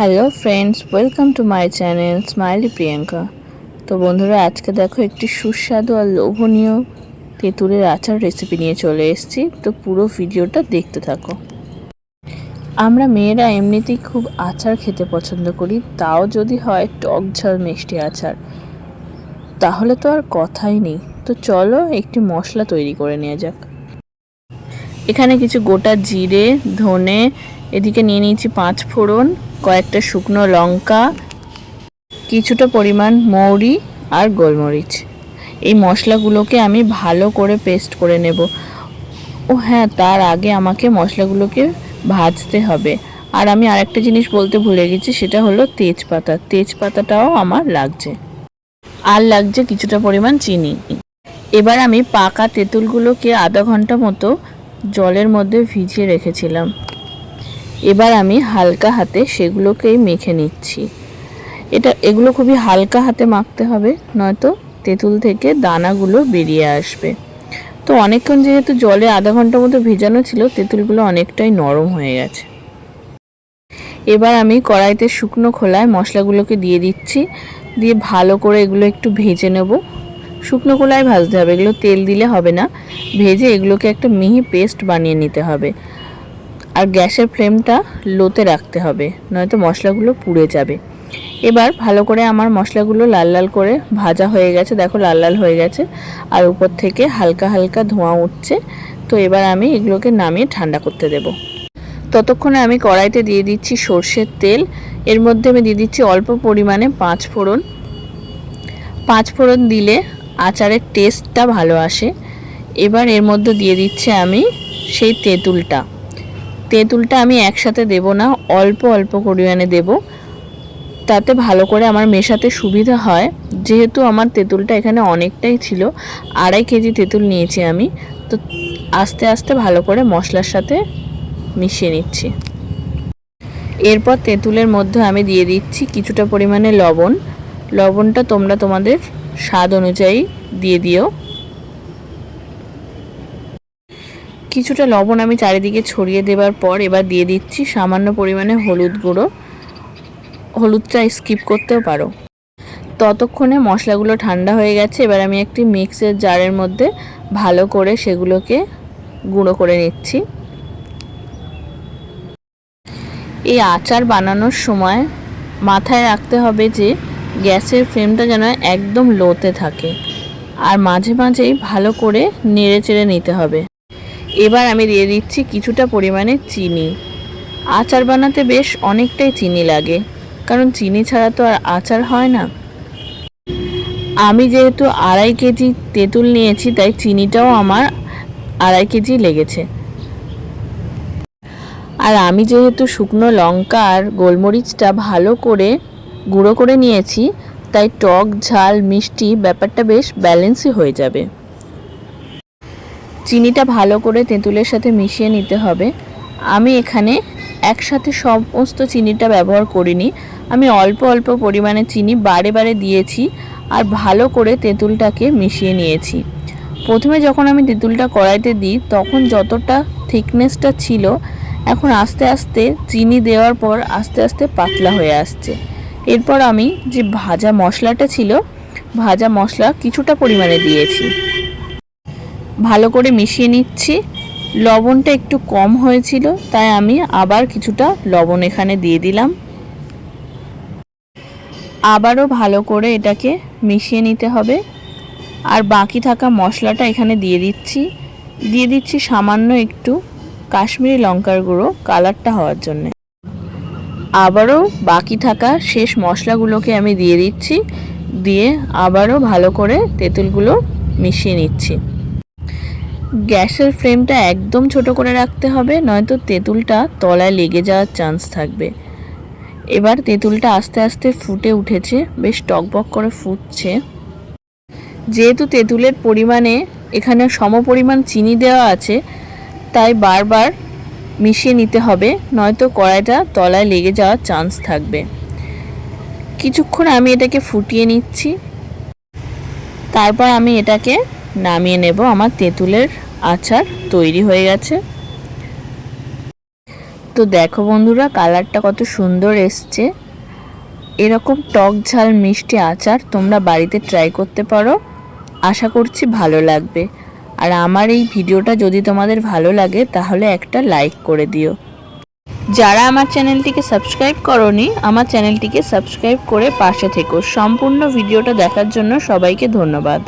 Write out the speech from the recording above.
Hello friends welcome to my channel Smiley Priyanka তো বন্ধুরা, আজকে দেখো একটি সুস্বাদু আর লোভনীয় তেঁতুলের আচার রেসিপি নিয়ে চলে এসেছি। তো পুরো ভিডিওটা দেখতে থাকো। আমরা মেয়েরা এমনিতেই খুব আচার খেতে পছন্দ করি। তাও যদি হয় টক ঝাল মিষ্টি আচার। তাহলে তো আর কথাই নেই। তো চলো একটি মশলা তৈরি করে নেওয়া যাক। এখানে কিছু গোটা জিরে, ধনে এদিকে নিয়ে নিয়েছি পাঁচ ফোড়ন, কয়েকটা শুকনো লঙ্কা, কিছুটা পরিমাণ মৌরি আর গোলমরিচ। এই মশলাগুলোকে আমি ভালো করে পেস্ট করে নেব। ও হ্যাঁ তার আগে আমাকে মশলাগুলোকে ভাজতে হবে। আর আমি আরেকটা জিনিস বলতে ভুলে গেছি, সেটা হলো তেজপাতা। তেজপাতাটাও আমার লাগছে। আর লাগছে কিছুটা পরিমাণ চিনি। এবার আমি পাকা তেঁতুলগুলোকে আধা ঘণ্টা মতো জলের মধ্যে ভিজিয়ে রেখেছিলাম। এবার আমি হালকা হাতে সেগুলোকেই মেখে নিচ্ছি। এটা, এগুলো খুবই হালকা হাতে মাখতে হবে, নয়তো তেঁতুল থেকে দানাগুলো বেরিয়ে আসবে। তো অনেকক্ষণ যেহেতু জলে আধা ঘণ্টার মতো ভেজানো ছিল, তেঁতুলগুলো অনেকটাই নরম হয়ে গেছে। এবার আমি কড়াইতে শুকনো খোলায় মশলাগুলোকে দিয়ে দিচ্ছি। দিয়ে ভালো করে এগুলো একটু ভেজে নেব। শুকনো খোলায় ভাজতে হবে, এগুলো তেল দিলে হবে না। ভেজে এগুলোকে একটা মিহি পেস্ট বানিয়ে নিতে হবে। আর গ্যাসের ফ্লেমটা লোতে রাখতে হবে, নয়তো মশলাগুলো পুড়ে যাবে। এবার ভালো করে আমার মশলাগুলো লাল লাল করে ভাজা হয়ে গেছে, দেখো লাল লাল হয়ে গেছে, আর উপর থেকে হালকা হালকা ধোঁয়া উঠছে, তো এবার আমি এগুলোকে নামিয়ে ঠান্ডা করতে দেব। ততক্ষণে আমি কড়াইতে দিয়ে দিচ্ছি সর্ষের তেল, এর মধ্যে আমি দিয়ে দিচ্ছি অল্প পরিমাণে পাঁচ ফোড়ন। পাঁচ ফোড়ন দিলে আচারের টেস্টটা ভালো আসে। এবার এর মধ্যে দিয়ে দিচ্ছি আমি সেই তেঁতুলটা। তেঁতুলটা আমি একসাথে দেব না, অল্প অল্প পরিমাণে দেব। তাতে ভালো করে আমার মেশাতে সুবিধা হয়। যেহেতু আমার তেঁতুলটা এখানে অনেকটাই ছিল, আড়াই কেজি তেঁতুল নিয়েছি আমি। তো আস্তে আস্তে ভালো করে মশলার সাথে মিশিয়ে নিচ্ছি। এরপর তেঁতুলের মধ্যে আমি দিয়ে দিচ্ছি কিছুটা পরিমাণে লবণ। লবণটা তোমরা তোমাদের স্বাদ অনুযায়ী দিয়ে দিও। কিছুটা লবণ আমি চারিদিকে ছড়িয়ে দেওয়ার পর এবার দিয়ে দিচ্ছি সামান্য পরিমাণে হলুদ গুঁড়ো। হলুদটা স্কিপ করতেও পারো। ততক্ষণে মশলাগুলো ঠান্ডা হয়ে গেছে, এবার আমি একটি মিক্সের জারের মধ্যে ভালো করে সেগুলোকে গুঁড়ো করে নিচ্ছি। এই আচার বানানোর সময় মাথায় রাখতে হবে যে গ্যাসের ফ্লেমটা যেন একদম লোতে থাকে, আর মাঝে মাঝেই ভালো করে নেড়ে চেড়ে নিতে হবে। এবার আমি দিয়ে দিচ্ছি কিছুটা পরিমাণে চিনি। আচার বানাতে বেশ অনেকটাই চিনি লাগে, কারণ চিনি ছাড়া তো আর আচার হয় না। আমি যেহেতু আড়াই কেজি তেঁতুল নিয়েছি, তাই চিনিটাও আমার আড়াই কেজি লেগেছে। আর আমি যেহেতু শুকনো লঙ্কা আর গোলমরিচটা ভালো করে গুঁড়ো করে নিয়েছি, তাই টক, ঝাল, মিষ্টি ব্যাপারটা বেশ ব্যালেন্সই হয়ে যাবে। চিনিটা ভালো করে তেঁতুলের সাথে মিশিয়ে নিতে হবে। আমি এখানে একসাথে সমস্ত চিনিটা ব্যবহার করিনি। আমি অল্প অল্প পরিমাণে চিনি বারে বারে দিয়েছি আর ভালো করে তেঁতুলটাকে মিশিয়ে নিয়েছি। প্রথমে যখন আমি তেঁতুলটা কড়াইতে দিই, তখন যতটা থিকনেসটা ছিল, এখন আস্তে আস্তে চিনি দেওয়ার পর আস্তে আস্তে পাতলা হয়ে আসছে। এরপর আমি যে ভাজা মশলাটা ছিল, ভাজা মশলা কিছুটা পরিমাণে দিয়েছি। ভালো করে মিশিয়ে নিচ্ছি। লবণটা একটু কম হয়েছিল, তাই আমি আবার কিছুটা লবণ এখানে দিয়ে দিলাম। আবারও ভালো করে এটাকে মিশিয়ে নিতে হবে। আর বাকি থাকা মশলাটা এখানে দিয়ে দিচ্ছি। দিয়ে দিচ্ছি সামান্য একটু কাশ্মীরি লঙ্কার গুঁড়ো কালারটা হওয়ার জন্য। আবারও বাকি থাকা শেষ মশলাগুলোকে আমি দিয়ে দিচ্ছি। দিয়ে আবারও ভালো করে তেঁতুলগুলো মিশিয়ে নিচ্ছি। গ্যাসের ফ্লেমটা একদম ছোট করে রাখতে হবে, নয়তো তেঁতুলটা তলায় লেগে যাওয়ার চান্স থাকবে। এবার তেঁতুলটা আস্তে আস্তে ফুটে উঠেছে, বেশ টকবক করে ফুটছে। যেহেতু তেঁতুলের পরিমাণে এখানে সম পরিমাণ চিনি দেওয়া আছে, তাই বারবার মিশিয়ে নিতে হবে, নয়তো কড়াইটা তলায় লেগে যাওয়ার চান্স থাকবে। কিছুক্ষণ আমি এটাকে ফুটিয়ে নিচ্ছি। তারপর আমি এটাকে নামিয়ে নেব। আমার তেঁতুলের আচার তৈরি হয়ে গেছে। তো দেখো বন্ধুরা, কালারটা কত সুন্দর এসছে। এরকম টক ঝাল মিষ্টি আচার তোমরা বাড়িতে ট্রাই করতে পারো। আশা করছি ভালো লাগবে। আর আমার এই ভিডিওটা যদি তোমাদের ভালো লাগে, তাহলে একটা লাইক করে দিও। যারা আমার চ্যানেলটিকে সাবস্ক্রাইব করনি, আমার চ্যানেলটিকে সাবস্ক্রাইব করে পাশে থেকো। সম্পূর্ণ ভিডিওটা দেখার জন্য সবাইকে ধন্যবাদ।